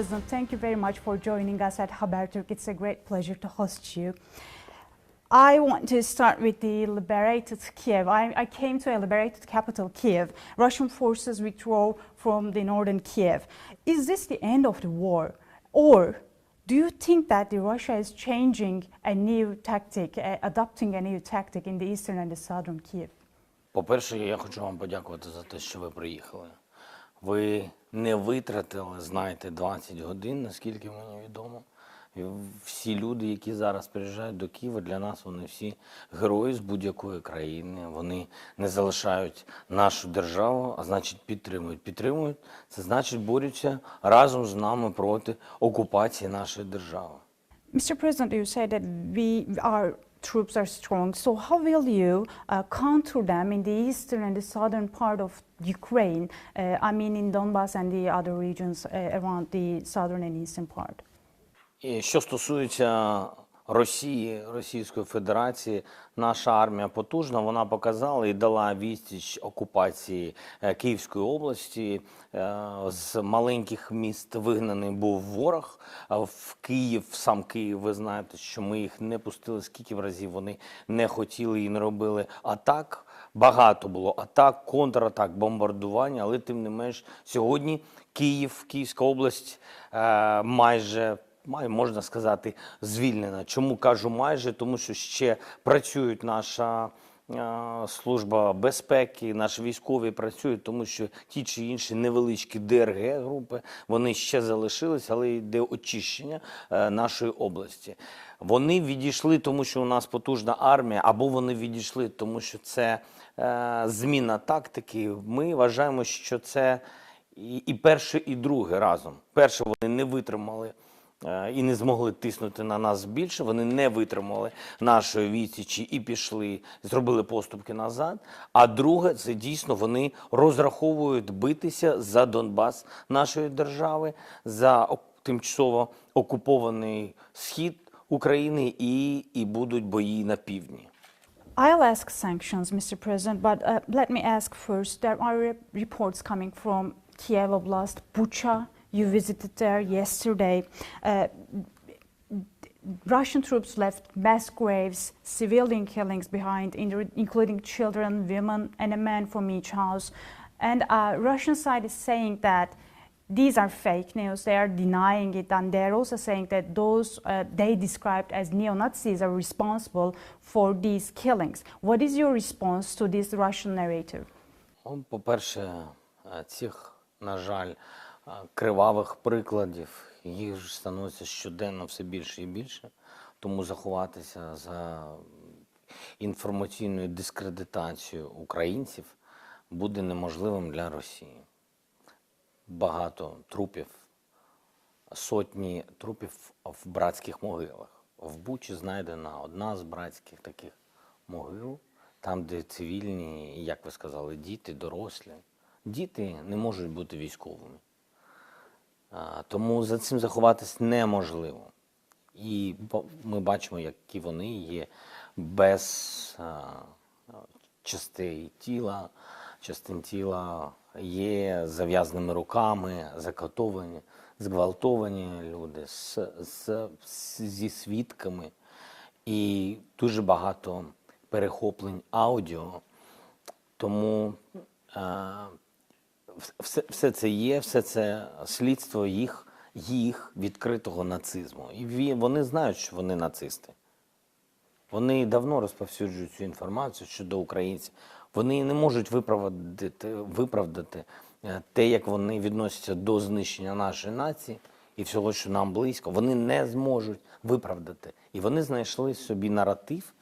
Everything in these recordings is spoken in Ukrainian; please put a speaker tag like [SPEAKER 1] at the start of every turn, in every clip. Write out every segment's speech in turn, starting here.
[SPEAKER 1] President, thank you very much for joining us at Haberturk. It's a great pleasure to host you. I want to start with the liberated Kiev. I, I came to a liberated capital, Kiev. Russian forces withdraw from the northern Kiev. Is this the end of the war? Or do you think that the Russia is changing a new tactic, uh, adopting a new tactic in the eastern and the southern Kiev?
[SPEAKER 2] По-перше, я хочу вам подякувати за те, що ви приїхали. Ви не витратили, знаєте, 20 годин, наскільки мені відомо. Всі люди, які зараз приїжджають до Києва, для нас вони всі герої з будь-якої країни. Вони не залишають нашу державу, а значить підтримують. Підтримують це значить борються разом з нами проти окупації нашої держави.
[SPEAKER 1] Mr. President, you said that we, troops are strong. So how will you uh, counter them in the eastern and the southern part of Ukraine? Uh, I mean, in Donbass and the other regions uh, around the southern and eastern part.
[SPEAKER 2] І що стосується Росії, Російської Федерації, наша армія потужна. Вона показала і дала відсіч окупації е, Київської області. Е, З маленьких міст вигнаний був ворог. А В Київ, сам Київ, ви знаєте, що ми їх не пустили. Скільки разів вони не хотіли і не робили атак. Багато було атак, контратак, бомбардування, але тим не менш сьогодні Київ, Київська область е, майже май, можна сказати, звільнена. Чому кажу майже? Тому що ще працюють наша е, служба безпеки, наші військові працюють, тому що ті чи інші невеличкі ДРГ групи вони ще залишились, але йде очищення е, нашої області. Вони відійшли, тому що у нас потужна армія, або вони відійшли, тому що це е, зміна тактики. Ми вважаємо, що це і, і перше, і друге разом. Перше, вони не витримали і не змогли тиснути на нас більше. Вони не витримали нашої відсічі і пішли, зробили поступки назад. А друге, це дійсно вони розраховують битися за Донбас нашої держави, за тимчасово окупований схід України і, і будуть бої на півдні.
[SPEAKER 1] I'll ask sanctions, Mr. President, but uh, let me ask first. There are reports coming from Kiev Oblast, Bucha. You visited there yesterday. Uh, Russian troops left mass graves, civilian killings behind, in- including children, women, and a man from each house. And uh, Russian side is saying that these are fake news. They are denying it, and they're also saying that those uh, they described as neo-Nazis are responsible for these killings. What is your response to this Russian narrative?
[SPEAKER 2] Ну, По-перше, е, цих, на жаль, е, кривавих прикладів їх ж становиться щоденно все більше і більше. Тому заховатися за інформаційною дискредитацією українців буде неможливим для Росії. Багато трупів, сотні трупів в братських могилах. В Бучі знайдена одна з братських таких могил, там, де цивільні, як ви сказали, діти, дорослі. Діти не можуть бути військовими. Тому за цим заховатись неможливо. І ми бачимо, які вони є без частей тіла, частин тіла, є зав'язаними руками, закатовані, зґвалтовані люди з, з, зі свідками. І дуже багато перехоплень аудіо. Тому все, все це є, все це слідство їх, їх відкритого нацизму. І вони знають, що вони нацисти. Вони давно розповсюджують цю інформацію щодо українців. Вони не можуть виправдати, виправдати е, те, як вони відносяться до знищення нашої нації і всього, що нам близько. Вони не зможуть виправдати. І вони знайшли собі наратив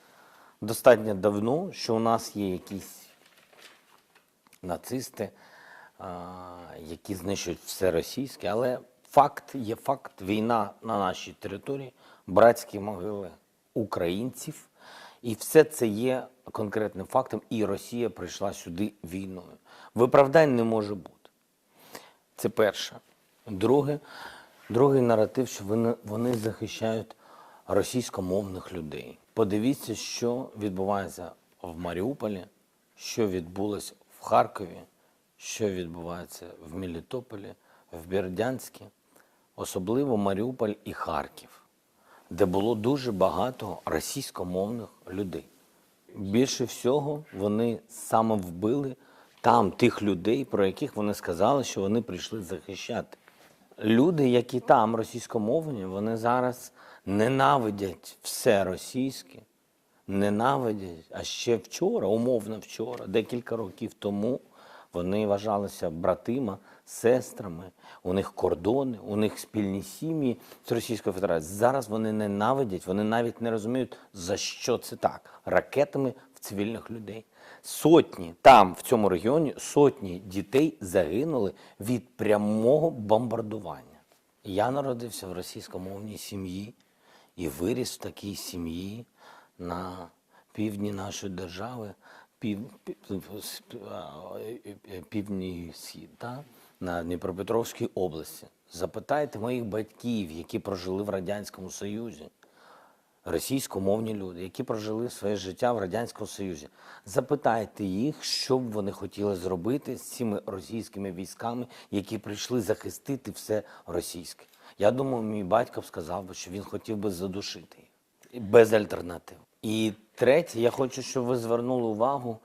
[SPEAKER 2] достатньо давно, що у нас є якісь нацисти, які знищують все російське, але факт є факт: війна на нашій території, братські могили українців, і все це є конкретним фактом. І Росія прийшла сюди війною. Виправдань не може бути. Це перше. Друге, другий наратив, що вони, вони захищають російськомовних людей. Подивіться, що відбувається в Маріуполі, що відбулося в Харкові, що відбувається в Мелітополі, в Бердянську. особливо Маріуполь і Харків, де було дуже багато російськомовних людей. Більше всього вони саме вбили там тих людей, про яких вони сказали, що вони прийшли захищати. Люди, які там російськомовні, вони зараз ненавидять все російське, ненавидять. А ще вчора, умовно вчора, декілька років тому, вони вважалися братима, сестрами, у них кордони, у них спільні сім'ї з Російською Федерацією. Зараз вони ненавидять, вони навіть не розуміють, за що це так. Ракетами в цивільних людей. Сотні там, в цьому регіоні, сотні дітей загинули від прямого бомбардування. Я народився в російськомовній сім'ї і виріс в такій сім'ї на півдні нашої держави, пів, е, е, півдній схід, та? на Дніпропетровській області. Запитайте моїх батьків, які прожили в Радянському Союзі російськомовні люди, які прожили своє життя в Радянському Союзі. Запитайте їх, що б вони хотіли зробити з цими російськими військами, які прийшли захистити все російське. Я думаю, мій батько б сказав що він хотів би задушити їх без альтернатив. І третє, я хочу, щоб ви звернули увагу,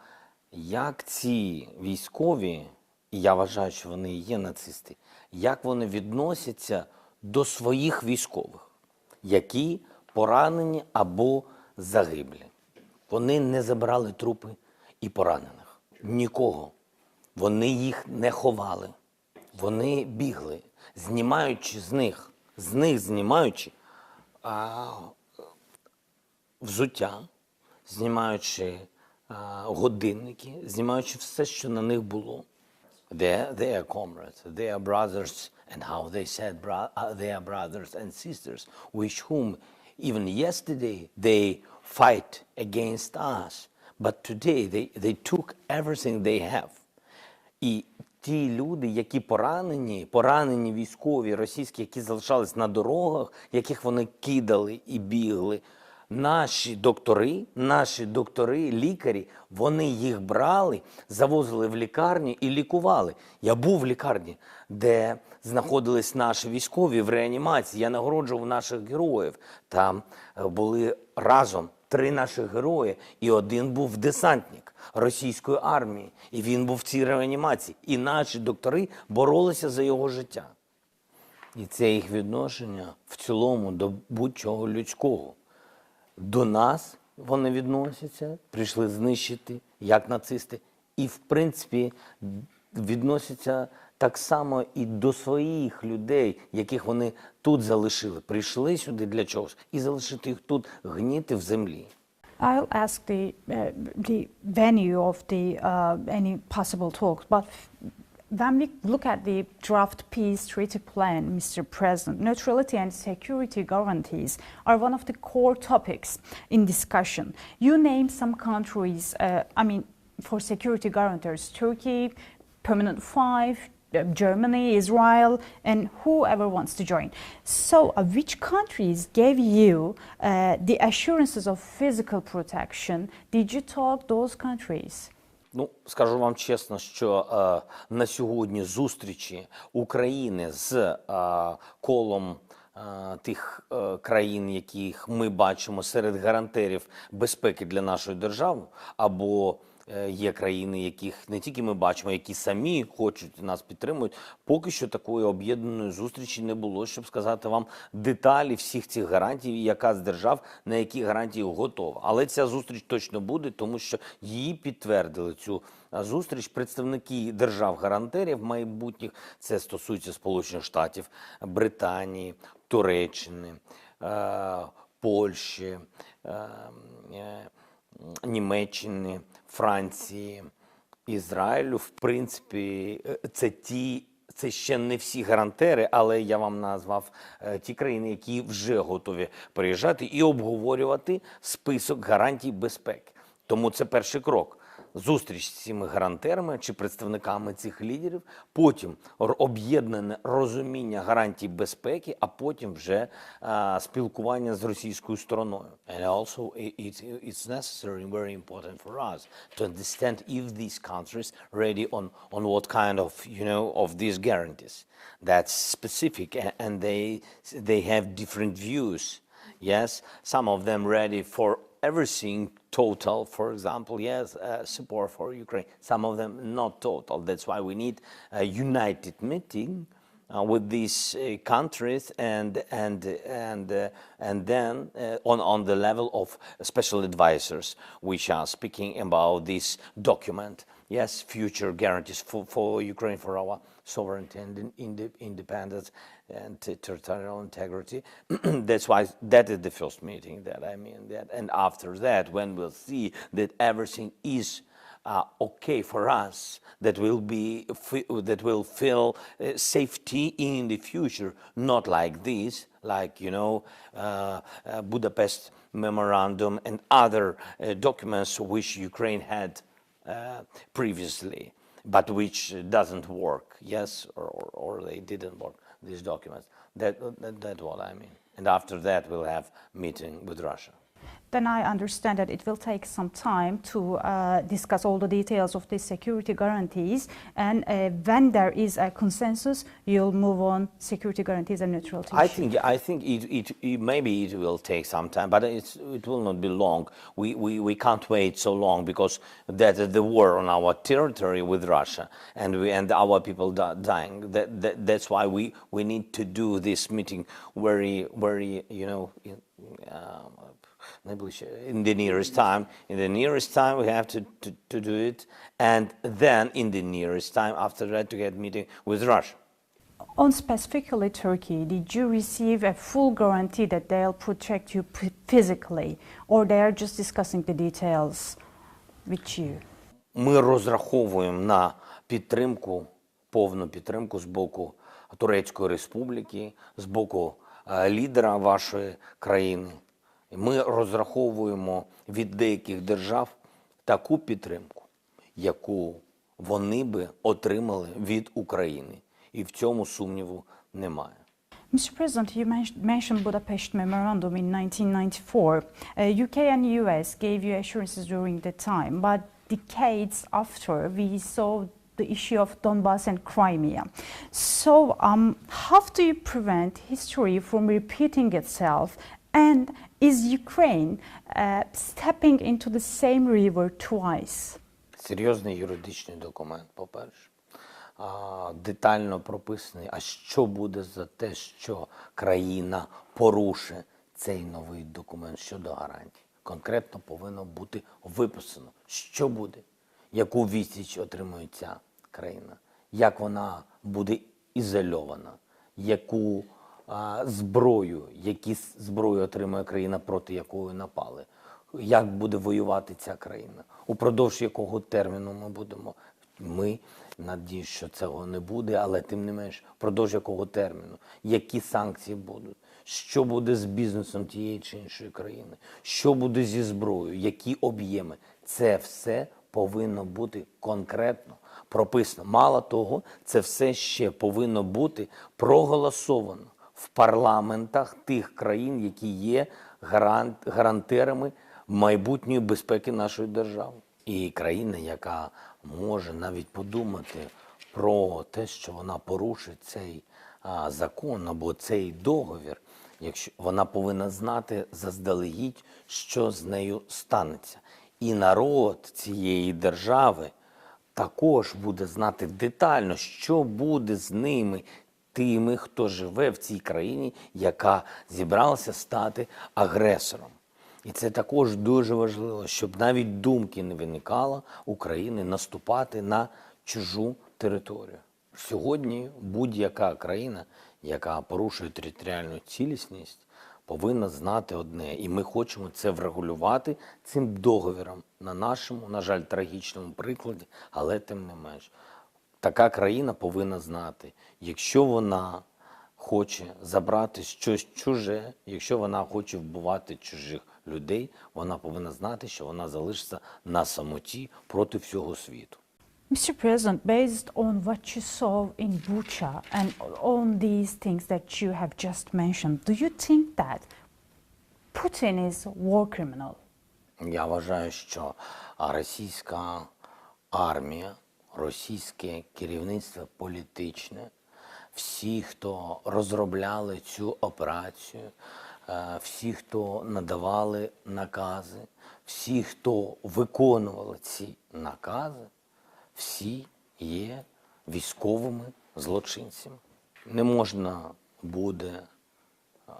[SPEAKER 2] як ці військові, і я вважаю, що вони і є нацисти, як вони відносяться до своїх військових які поранені або загиблі. Вони не забрали трупи і поранених. Нікого. Вони їх не ховали. Вони бігли, знімаючи з них, з них знімаючи взуття, знімаючи годинники, знімаючи все, що на них було. They are, comrades, they are brothers, and how they said uh, they are brothers and sisters, which whom even yesterday they fight against us, but today they, they took everything they have. І ті люди, які поранені, поранені військові російські, які залишались на дорогах, яких вони кидали і бігли, наші доктори, наші доктори, лікарі, вони їх брали, завозили в лікарні і лікували. Я був в лікарні, де знаходились наші військові в реанімації. Я нагороджував наших героїв. Там е, були разом три наших герої, і один був десантник російської армії, і він був в цій реанімації. І наші доктори боролися за його життя. І це їх відношення в цілому до будь-чого людського. До нас вони відносяться, прийшли знищити, як нацисти, і, в принципі, відносяться так само і до своїх людей, яких вони тут залишили. Прийшли сюди для чогось і залишити їх тут гніти в землі.
[SPEAKER 1] I'll ask the, uh, the venue of the uh, any possible talks, but when we look at the draft peace treaty plan, Mr. President, neutrality and security guarantees are one of the core topics in discussion. You name some countries, uh, I mean, for security guarantors, Turkey, Permanent Five, uh, Germany, Israel, and whoever wants to join. So, uh, which countries gave you uh, the assurances of physical protection? Did you talk those countries?
[SPEAKER 2] Ну, скажу вам чесно, що е, на сьогодні зустрічі України з е, колом е, тих е, країн, яких ми бачимо серед гарантерів безпеки для нашої держави, або є країни, яких не тільки ми бачимо, які самі хочуть нас підтримують. Поки що такої об'єднаної зустрічі не було, щоб сказати вам деталі всіх цих гарантій, яка з держав на які гарантії готова. Але ця зустріч точно буде, тому що її підтвердили цю а, зустріч представники держав-гарантерів майбутніх. Це стосується Сполучених Штатів, Британії, Туреччини, е, Польщі. Німеччини, Франції, Ізраїлю. В принципі, е, це ті. Це ще не всі гарантери, але я вам назвав е, ті країни, які вже готові приїжджати і обговорювати список гарантій безпеки. Тому це перший крок. Зустріч з цими гарантерами чи представниками цих лідерів, потім об'єднане розуміння гарантій безпеки, а потім вже а, спілкування з російською стороною. And also it, it, it's necessary and very important for us to understand if these countries ready on, on what kind of, you know, of these guarantees. That's specific and they, they have different views. Yes, some of them ready for everything total, for example, yes, uh, support for Ukraine. Some of them not total. That's why we need a united meeting uh, with these uh, countries and and and uh, and then uh, on on the level of special advisors, which are speaking about this document. Yes, future guarantees for, for Ukraine for our sovereignty and in- inde- independence and territorial integrity. That's why that is the first meeting that I mean that, and after that, when we'll see that everything is uh, okay for us, that will be that will feel uh, safety in the future, not like this, like you know, uh, uh, Budapest memorandum and other uh, documents which Ukraine had uh, previously, but which doesn't work. Yes, or, or, or they didn't work. These documents. That, that that's what I mean. And after that, we'll have meeting with Russia.
[SPEAKER 1] Then I understand that it will take some time to uh, discuss all the details of these security guarantees. And uh, when there is a consensus, you'll move on security guarantees and neutrality.
[SPEAKER 2] I think I think it, it, it maybe it will take some time, but it's, it will not be long. We, we, we can't wait so long because that is the war on our territory with Russia and we, and our people dying. That, that, that's why we, we need to do this meeting very very you know um, найближче- in the nearest time. In the nearest time, we have to, to, to do it, and then in the nearest time after that to get meeting with Russia.
[SPEAKER 1] On specifically Turkey, did you receive a full guarantee that they'll protect you physically, or they are just discussing the details with you?
[SPEAKER 2] Ми розраховуємо на підтримку, повну підтримку з боку Турецької Республіки, з боку е, лідера вашої країни. Ми розраховуємо від деяких держав таку підтримку, яку вони би отримали від України. І в цьому сумніву немає.
[SPEAKER 1] Mr. President, you men- mentioned Budapest Memorandum in 1994. Uh, UK and US gave you assurances during the time, but decades after, we saw the issue of Donbass and Crimea. So, um, how do you prevent history from repeating itself? And is Ukraine uh, stepping into the same river twice?
[SPEAKER 2] Серйозний юридичний документ, по-перше. Детально прописаний, а що буде за те, що країна порушить цей новий документ щодо гарантій. Конкретно повинно бути виписано, що буде, яку відсіч отримує ця країна, як вона буде ізольована, яку зброю, які зброю отримує країна, проти якої напали, як буде воювати ця країна, упродовж якого терміну ми будемо. Ми надіюсь, що цього не буде, але тим не менш, впродовж якого терміну, які санкції будуть, що буде з бізнесом тієї чи іншої країни, що буде зі зброєю, які об'єми. Це все повинно бути конкретно прописано. Мало того, це все ще повинно бути проголосовано в парламентах тих країн, які є гарант, гарантерами майбутньої безпеки нашої держави. І країна, яка може навіть подумати про те, що вона порушить цей а, закон або цей договір, якщо вона повинна знати заздалегідь, що з нею станеться. І народ цієї держави також буде знати детально, що буде з ними, тими, хто живе в цій країні, яка зібралася стати агресором. І це також дуже важливо, щоб навіть думки не виникало України наступати на чужу територію. Сьогодні будь-яка країна, яка порушує територіальну цілісність, повинна знати одне, і ми хочемо це врегулювати цим договіром на нашому, на жаль, трагічному прикладі, але тим не менш. Така країна повинна знати, якщо вона хоче забрати щось чуже, якщо вона хоче вбивати чужих людей, вона повинна знати, що вона залишиться на самоті проти всього світу.
[SPEAKER 1] Mr. President, based on what you saw in Bucha and on these things that you have just mentioned, do you think that Putin is war criminal?
[SPEAKER 2] Я вважаю, що російська армія, російське керівництво політичне, всі, хто розробляли цю операцію, е, всі, хто надавали накази, всі, хто виконували ці накази, всі є військовими злочинцями. Не можна буде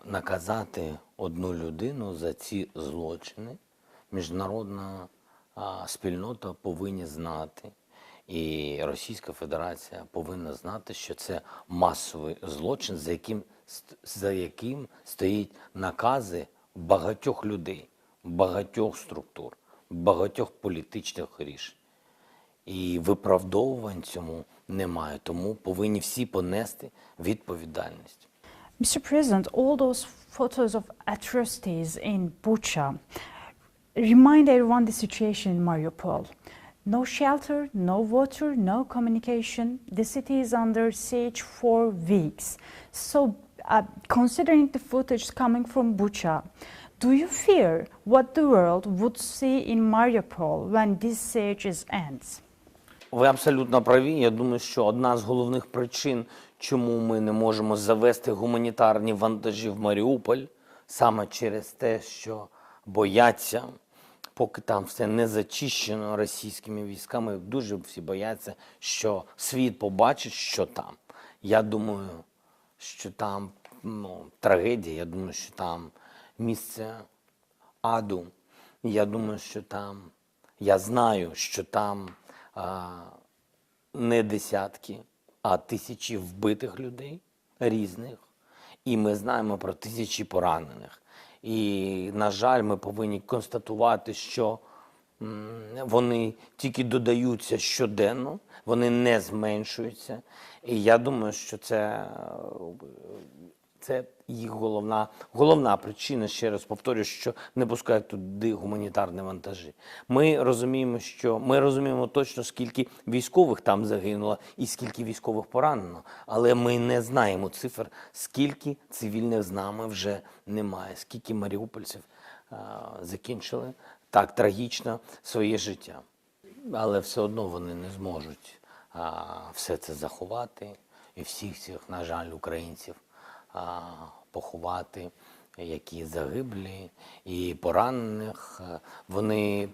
[SPEAKER 2] наказати одну людину за ці злочини. Міжнародна спільнота повинні знати, і Російська Федерація повинна знати, що це масовий злочин, за яким, за яким стоїть накази багатьох людей, багатьох структур, багатьох політичних рішень. І виправдовувань цьому немає, тому повинні всі понести відповідальність.
[SPEAKER 1] Mr. President, all those photos of atrocities in Bucha remind everyone the situation in Mariupol. No shelter, no water, no communication. The city is under siege for weeks. So, uh, considering the footage coming from Bucha, do you fear what the world would see in Mariupol when this siege is ends?
[SPEAKER 2] Ви абсолютно праві. Я думаю, що одна з головних причин, чому ми не можемо завести гуманітарні вантажі в Маріуполь, саме через те, що бояться, поки там все не зачищено російськими військами, дуже всі бояться, що світ побачить, що там. Я думаю, що там ну, трагедія, я думаю, що там місце аду. Я думаю, що там, я знаю, що там а, не десятки, а тисячі вбитих людей різних. І ми знаємо про тисячі поранених. І, на жаль, ми повинні констатувати, що вони тільки додаються щоденно, вони не зменшуються. І я думаю, що це е, це їх головна, головна причина, ще раз повторюю, що не пускають туди гуманітарні вантажі. Ми розуміємо, що ми розуміємо точно, скільки військових там загинуло і скільки військових поранено, але ми не знаємо цифр, скільки цивільних з нами вже немає, скільки маріупольців а, закінчили так трагічно своє життя. Але все одно вони не зможуть а, все це заховати і всіх цих, на жаль, українців поховати, які загиблі і поранених. Вони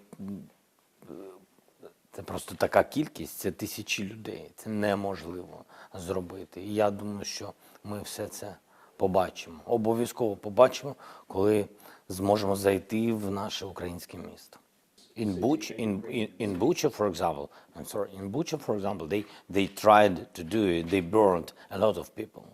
[SPEAKER 2] це просто така кількість, це тисячі людей. Це неможливо зробити. І я думаю, що ми все це побачимо. Обов'язково побачимо, коли зможемо зайти в наше українське місто. In Bucha, in, in, in Bucha, for example, I'm sorry, in Bucha, for example, they, they tried to do it. They burned a lot of people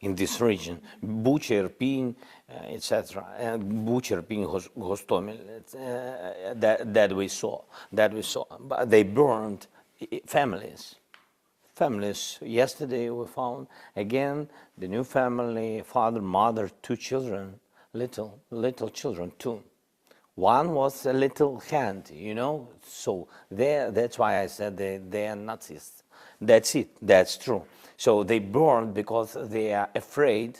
[SPEAKER 2] in this region. Bucha, Irpin, uh, etc. And Bucha, Gos- Gostomel, it's, uh, that, that we saw, that we saw. But they burned families families. Yesterday we found again the new family, father, mother, two children, little little children two. One was a little hand, you know. So there, that's why I said they they are Nazis. That's it. That's true. So they burned because they are afraid.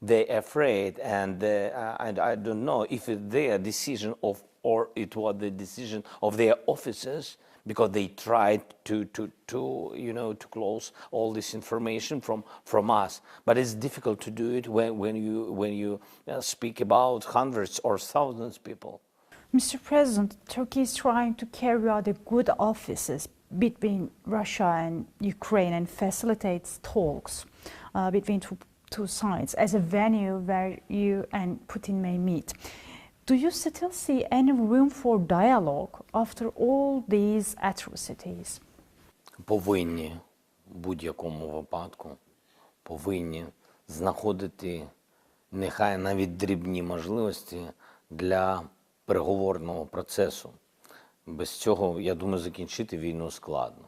[SPEAKER 2] They're afraid, and uh, and I don't know if it's their decision of or it was the decision of their officers because they tried to, to, to you know to close all this information from, from us. But it's difficult to do it when, when you when you uh, speak about hundreds or thousands of people.
[SPEAKER 1] Mr. President, Turkey is trying to carry out a good offices between Russia and Ukraine and facilitates talks uh, between two, two sides as a venue where you and Putin may meet. Do you still see any room for dialogue after all these atrocities?
[SPEAKER 2] повинні в будь-якому випадку повинні знаходити нехай навіть дрібні можливості для переговорного процесу. Без цього, я думаю, закінчити війну складно.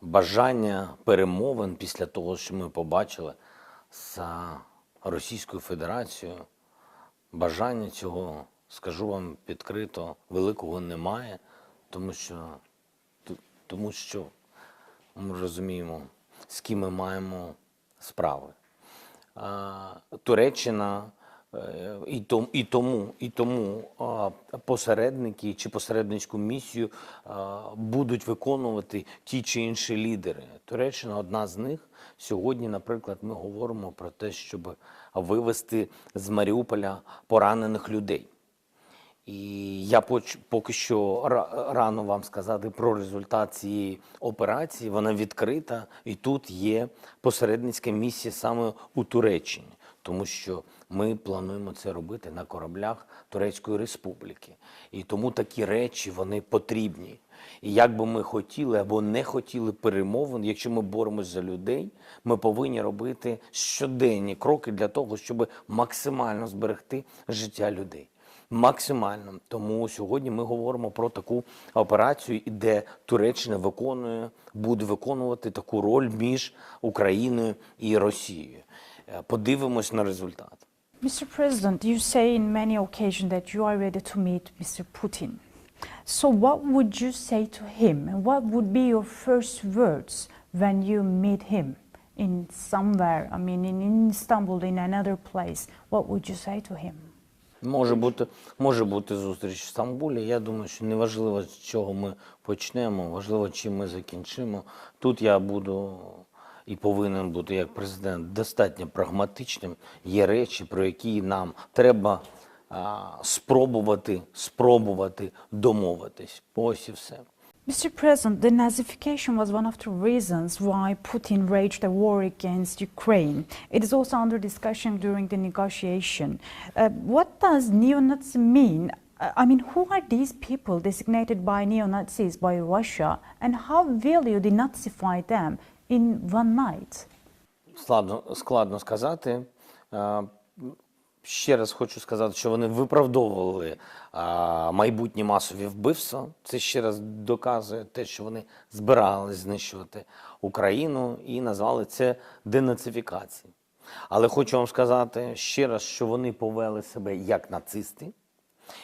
[SPEAKER 2] Бажання перемовин після того, що ми побачили з Російською Федерацією, бажання цього скажу вам відкрито, великого немає, тому що, тому що ми розуміємо, з ким ми маємо справи. Туреччина і тому, і тому, і тому посередники чи посередницьку місію будуть виконувати ті чи інші лідери. Туреччина одна з них. Сьогодні, наприклад, ми говоримо про те, щоб вивести з Маріуполя поранених людей. І я поки що ра- рано вам сказати про результат цієї операції. Вона відкрита, і тут є посередницька місія саме у Туреччині, тому що ми плануємо це робити на кораблях Турецької Республіки. І тому такі речі вони потрібні. І як би ми хотіли або не хотіли перемовин, якщо ми боремось за людей, ми повинні робити щоденні кроки для того, щоб максимально зберегти життя людей максимально. Тому сьогодні ми говоримо про таку операцію, де Туреччина виконує, буде виконувати таку роль між Україною і Росією. Е, Подивимось на результат.
[SPEAKER 1] Mr. President, you say in many occasions that you are ready to meet Mr. Putin. So, what would you say to him? And what would be your first words when you meet him in somewhere? I mean, in Istanbul, in another place. What would you say to him?
[SPEAKER 2] Може бути, може бути зустріч в Стамбулі. Я думаю, що не важливо, з чого ми почнемо, важливо, чим ми закінчимо. Тут я буду і повинен бути як президент достатньо прагматичним. Є речі, про які нам треба а, спробувати, спробувати домовитись. Ось і все.
[SPEAKER 1] Mr. President, the Nazification was one of the reasons why Putin waged a war against Ukraine. It is also under discussion during the negotiation. Uh, what does neo Nazi mean? Uh, I mean, who are these people designated by neo Nazis by Russia, and how will you denazify them in one night?
[SPEAKER 2] Складно, складно сказати. Е, Ще раз хочу сказати, що вони виправдовували а, майбутні масові вбивства. Це ще раз доказує те, що вони збирались знищувати Україну і назвали це денацифікацією. Але хочу вам сказати ще раз, що вони повели себе як нацисти.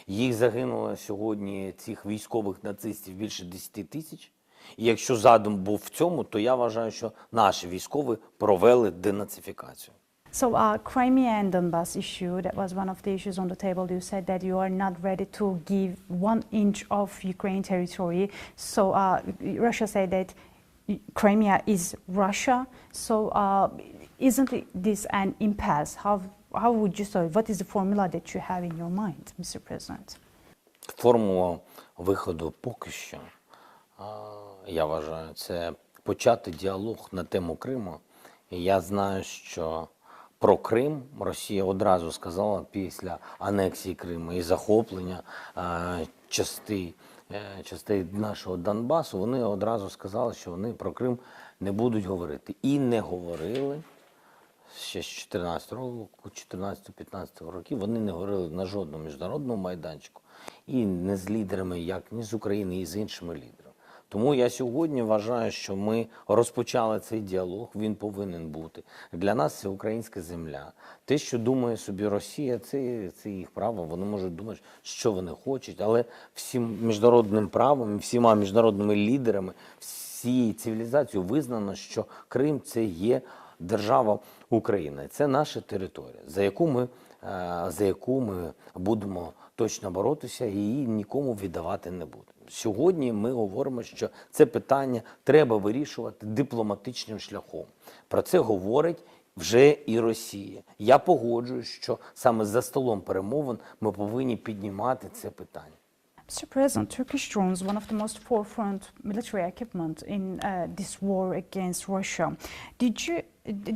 [SPEAKER 2] Їх загинуло сьогодні цих військових нацистів більше 10 тисяч. І якщо задум був в цьому, то я вважаю, що наші військові провели денацифікацію.
[SPEAKER 1] So, uh, Crimea and Donbass issue, that was one of the issues on the table. You said that you are not ready to give one inch of Ukraine territory. So, uh, Russia said that Crimea is Russia. So, uh, isn't this an impasse? How, how would you say, what is the formula that you have in your mind, Mr. President?
[SPEAKER 2] Формула виходу поки що, а, я вважаю, це почати діалог на тему Криму. І я знаю, що про Крим Росія одразу сказала після анексії Криму і захоплення е, частей, е, частей нашого Донбасу. Вони одразу сказали, що вони про Крим не будуть говорити. І не говорили ще з 14 року, 14-15 років вони не говорили на жодному міжнародному майданчику і не з лідерами, як ні з України, і з іншими лідерами. Тому я сьогодні вважаю, що ми розпочали цей діалог. Він повинен бути для нас. Це українська земля. Те, що думає собі Росія, це, це їх право. Вони можуть думати, що вони хочуть, але всім міжнародним правом, всіма міжнародними лідерами, всією цивілізацією визнано, що Крим це є держава Україна. Це наша територія, за яку ми, е, за яку ми будемо точно боротися і її нікому віддавати не будемо. Сьогодні ми говоримо, що це питання треба вирішувати дипломатичним шляхом. Про це говорить вже і Росія. Я погоджуюсь, що саме за столом перемовин ми повинні піднімати це питання.
[SPEAKER 1] Mr. President, Turkish drones, one of the most forefront military equipment in uh, this war against Russia. Did you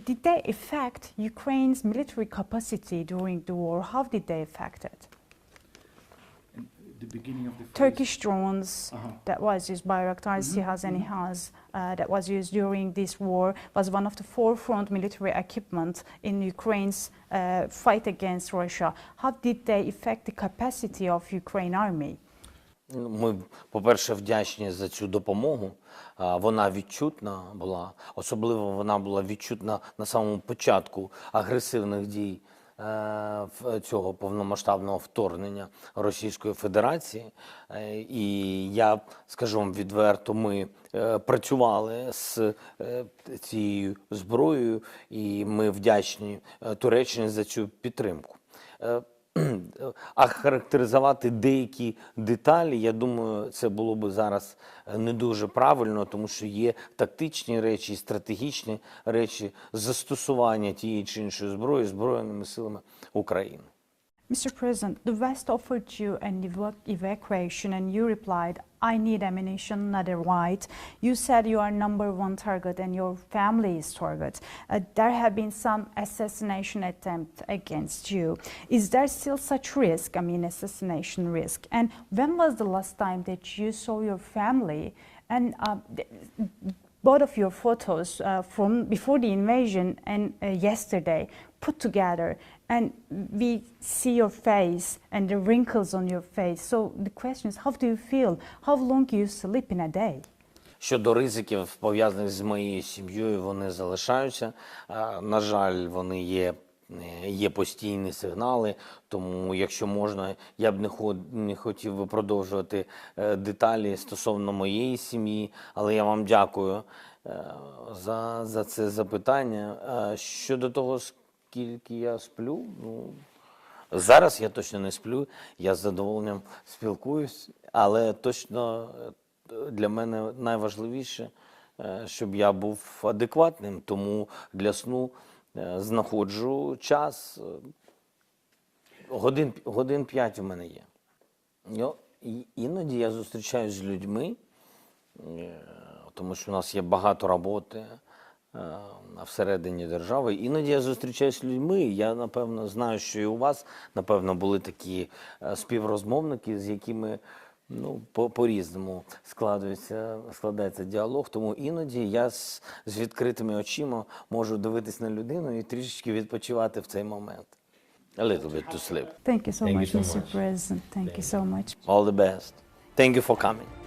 [SPEAKER 1] did they affect Ukraine's military capacity during the war? How did they affect it?
[SPEAKER 3] The beginning of the phase-
[SPEAKER 1] Turkish drones
[SPEAKER 3] Uh-huh.
[SPEAKER 1] that was used by Bayraktar,
[SPEAKER 3] Mhm,
[SPEAKER 1] Sihas, and
[SPEAKER 3] mhm.
[SPEAKER 1] Ihaz uh, that was used during this war was one of the forefront military equipment in Ukraine's uh, fight against Russia. How did they affect the capacity of Ukraine army?
[SPEAKER 2] Ну, Ми, по-перше, вдячні за цю допомогу. Вона відчутна була, особливо вона була відчутна на самому початку агресивних дій цього повномасштабного вторгнення Російської Федерації. Е, І я скажу вам відверто, ми е, працювали з е, цією зброєю, і ми вдячні е, Туреччині за цю підтримку. А характеризувати деякі деталі, я думаю, це було би зараз е, не дуже правильно, тому що є тактичні речі, і стратегічні речі застосування тієї чи іншої зброї збройними силами України.
[SPEAKER 1] Mr. President, the West offered you an evac- evacuation and you replied, I need ammunition, not a right. You said you are number one target and your family is target. Uh, there have been some assassination attempt against you. Is there still such risk, I mean assassination risk? And when was the last time that you saw your family? And uh, both of your photos uh, from before the invasion and uh, yesterday put together and we see your face and the wrinkles on your face so the question is how do you feel how long you sleep in a day
[SPEAKER 2] Щодо ризиків, пов'язаних з моєю сім'єю, вони залишаються. На жаль, вони є, є постійні сигнали. Тому, якщо можна, я б не, ход, не хотів би продовжувати е, деталі стосовно моєї сім'ї, але я вам дякую е, за, за це запитання. Щодо того, скільки я сплю, ну, Зараз я точно не сплю, я з задоволенням спілкуюсь, але точно е, для мене найважливіше, е, щоб я був адекватним, тому для сну е, знаходжу час. Годин, годин 5 у мене є. Ну, і- іноді я зустрічаюся з людьми, тому що у нас є багато роботи всередині держави. Іноді я зустрічаюся з людьми. Я напевно знаю, що і у вас напевно були такі е, співрозмовники, з якими ну по, по-різному складається, складається діалог. Тому іноді я з, з відкритими очима можу дивитись на людину і трішечки відпочивати в цей момент. A little bit to sleep.
[SPEAKER 1] thank you so
[SPEAKER 2] Thank you so
[SPEAKER 1] mr
[SPEAKER 2] much.
[SPEAKER 1] president thank you so much
[SPEAKER 2] All the best. Thank you for coming.